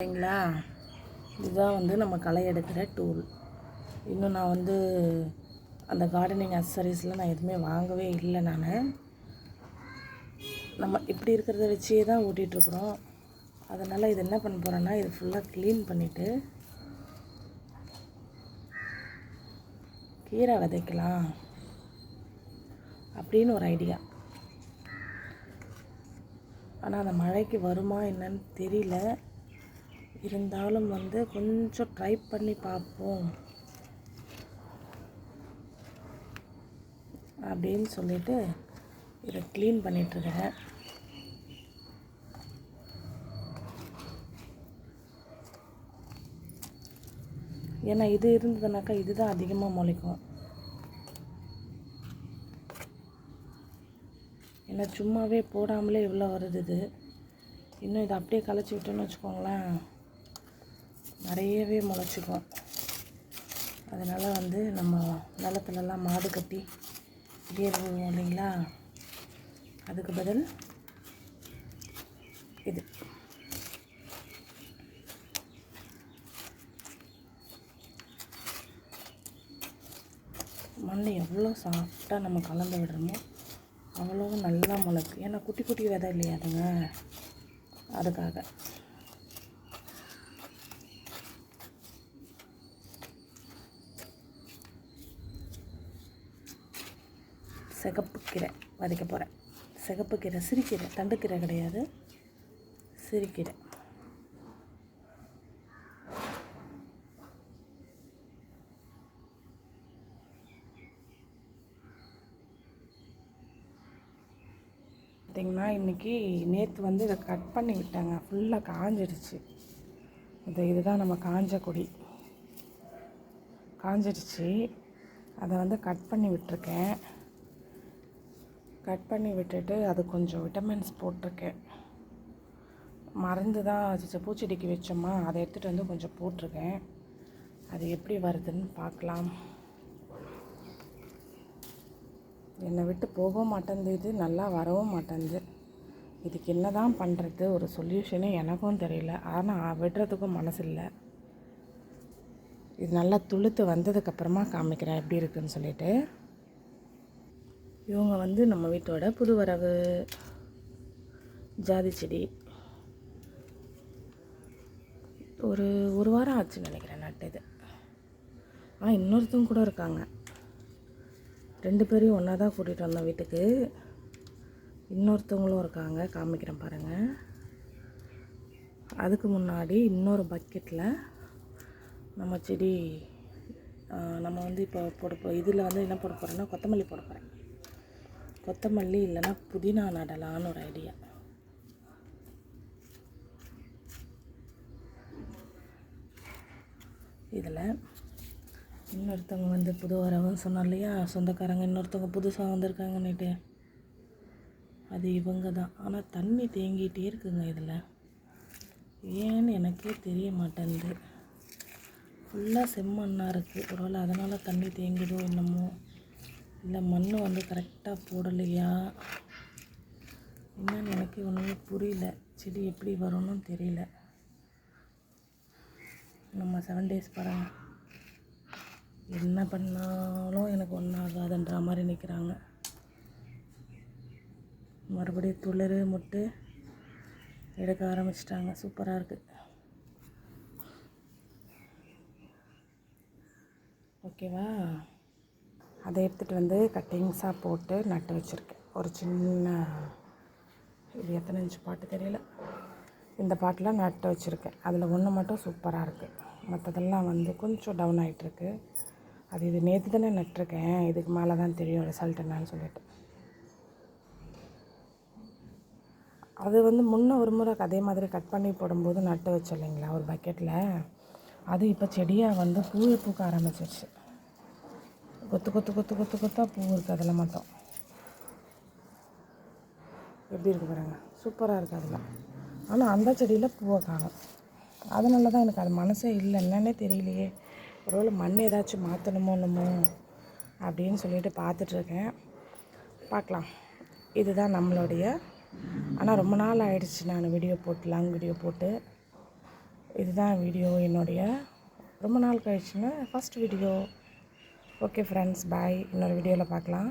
சரிங்களா இதுதான் வந்து நம்ம களை எடுக்கிற டூல் இன்னும் நான் வந்து அந்த கார்டனிங் அக்சசரிஸ்லாம் நான் எதுவுமே வாங்கவே இல்லை நான். நம்ம இப்படி இருக்கிறத வச்சே தான் ஓட்டிகிட்ருக்குறோம் அதனால் இது என்ன பண்ண போகிறேன்னா இது ஃபுல்லாக க்ளீன் பண்ணிவிட்டு கீரை விதைக்கலாம் அப்படின்னு ஒரு ஐடியா ஆனால் அந்த மழைக்கு வருமா என்னன்னு தெரியல. இருந்தாலும் வந்து கொஞ்சம் ட்ரை பண்ணி பார்ப்போம். அப்படின்னு சொல்லிட்டு இதை க்ளீன் பண்ணிகிட்ருக்கேன் ஏன்னா இது இருந்ததுனாக்கா இதுதான் அதிகமாக முளைக்கும். ஏன்னா சும்மாவே போடாமலே இவ்வளோ வருது இது. இன்னும் இதை அப்படியே களைச்சி விட்டோன்னு வச்சுக்கோங்களேன். நிறையவே முளைச்சிக்கும். அதனால் வந்து நம்ம நிலத்துலலாம் மாடு கட்டி ஏர் இல்லைங்களா? அதுக்கு பதில் இது. மண் எவ்வளோ சாஃப்டாக நம்ம கலந்து விடுறோமோ அவ்வளோ நல்லா முளைக்கும். ஏன்னா குட்டி குட்டி விதை இல்லையா அதுங்க? அதுக்காக. சிகப்பு கீரை விதைக்க போகிறேன் சிகப்பு கீரை சிறுக்கீரை தண்டுக்கீரை கிடையாது. சிறுக்கீரை பார்த்திங்கன்னா இன்றைக்கி நேற்று வந்து இதை கட் பண்ணி விட்டாங்க. ஃபுல்லாக காஞ்சிடுச்சு இது இதுதான் நம்ம காஞ்ச கொடி. காஞ்சிடுச்சு அதை வந்து கட் பண்ணி விட்டுருக்கேன். கட் பண்ணி விட்டுட்டு அது கொஞ்சம் விட்டமின்ஸ் போட்டிருக்கேன். மருந்து தான் பூச்செடிக்கு வச்சோமா அதை எடுத்துகிட்டு வந்து கொஞ்சம் போட்டிருக்கேன். அது எப்படி வருதுன்னு பார்க்கலாம். என்னை விட்டு போகவும் மாட்டேங்குது இது நல்லா வரவும் மாட்டேங்குது. இதுக்கு என்ன தான் பண்ணுறது ஒரு சொல்யூஷனே எனக்கும் தெரியல. ஆனால் விடுறதுக்கும் மனசு இல்லை. இது நல்லா துளுத்து வந்ததுக்கப்புறமா காமிக்கிறேன் எப்படி இருக்குன்னு சொல்லிட்டு. இவங்க வந்து நம்ம வீட்டோட புது வரவு ஜாதி செடி. ஒரு ஒரு வாரம் ஆச்சுன்னு நினைக்கிறேன் நட்டது ஆ இன்னொருத்தவங்க கூட இருக்காங்க. ரெண்டு பேரையும் ஒன்றா தான் கூட்டிகிட்டு வந்தோம் வீட்டுக்கு. இன்னொருத்தவங்களும் இருக்காங்க. காமிக்கிறேன் பாருங்கள் அதுக்கு முன்னாடி இன்னொரு பக்கெட்டில் நம்ம செடி நம்ம வந்து இப்போ போட போ இதில் வந்து என்ன போட போகிறேன்னா கொத்தமல்லி போட போகிறேன் கொத்தமல்லி இல்லைன்னா புதினா நடலான்னு ஒரு ஐடியா இதில் இன்னொருத்தவங்க வந்து புது வரவுன்னு சொன்னோம் இல்லையா? சொந்தக்காரங்க இன்னொருத்தவங்க புதுசாக வந்திருக்காங்கன்னுட்டு. அது இவங்க தான் ஆனால் தண்ணி தேங்கிட்டே இருக்குங்க இதில். ஏன்னு எனக்கே தெரிய மாட்டேங்குது. ஃபுல்லாக செம்மண்ணாக இருக்குது ஒருவேளை அதனால் தண்ணி தேங்கிடும் என்னமோ. இல்லை மண் வந்து கரெக்டாக போடலையா? என்னன்னு எனக்கு ஒன்றுமே புரியல. செடி எப்படி வரும்னு தெரியல. நம்ம செவன் டேஸ் பாருங்கள் என்ன பண்ணாலும் எனக்கு ஒன்றும் ஆகாதுன்ற மாதிரி நிற்கிறாங்க மறுபடியும் துளிர் முட்டு எடுக்க ஆரம்பிச்சிட்டாங்க. சூப்பராக இருக்குது ஓகேவா? அதை எடுத்துகிட்டு வந்து கட்டிங்ஸாக போட்டு நட்டு வச்சுருக்கேன். ஒரு சின்ன இது எத்தனை இன்ச்சு பாட்டு தெரியல. இந்த பாட்டில் நட்டு வச்சுருக்கேன். அதில் ஒன்று மட்டும் சூப்பராக இருக்குது மற்றதெல்லாம் வந்து கொஞ்சம் டவுன் ஆகிட்டுருக்கு அது இது நேற்று தானே நட்டிருக்கேன். இதுக்கு மேலே தான் தெரியும் ரிசல்ட் என்னன்னு சொல்லிட்டு. அது வந்து முன்ன ஒரு முறை அதே மாதிரி கட் பண்ணி போடும்போது நட்டு வச்சோம் இல்லைங்களா ஒரு பக்கெட்டில் அது இப்போ செடியாக வந்து பூவை பூக்க ஆரம்பிச்சிருச்சு. கொத்து கொத்து கொத்து கொத்து கொத்தாக பூ இருக்குது அதில் மட்டும். எப்படி இருக்குது பாருங்க. சூப்பராக இருக்குது அதில். ஆனால் அந்த செடியில் பூவை காணும். அதனால தான் எனக்கு அது மனசே இல்லை. என்னன்னே தெரியலையே. ஒருவேளை மண் ஏதாச்சும் மாற்றணுமோ என்னமோ அப்படின்னு சொல்லிட்டு பார்த்துட்ருக்கேன் பார்க்கலாம். இதுதான் நம்மளுடைய. ஆனால் ரொம்ப நாள் ஆயிடுச்சு நான் வீடியோ போட்டு லாங் வீடியோ போட்டு. இதுதான் வீடியோ என்னுடைய. ரொம்ப நாள் கழிச்சுன்னா first video okay friends bye இன்னொரு வீடியோவில் பார்க்கலாம்.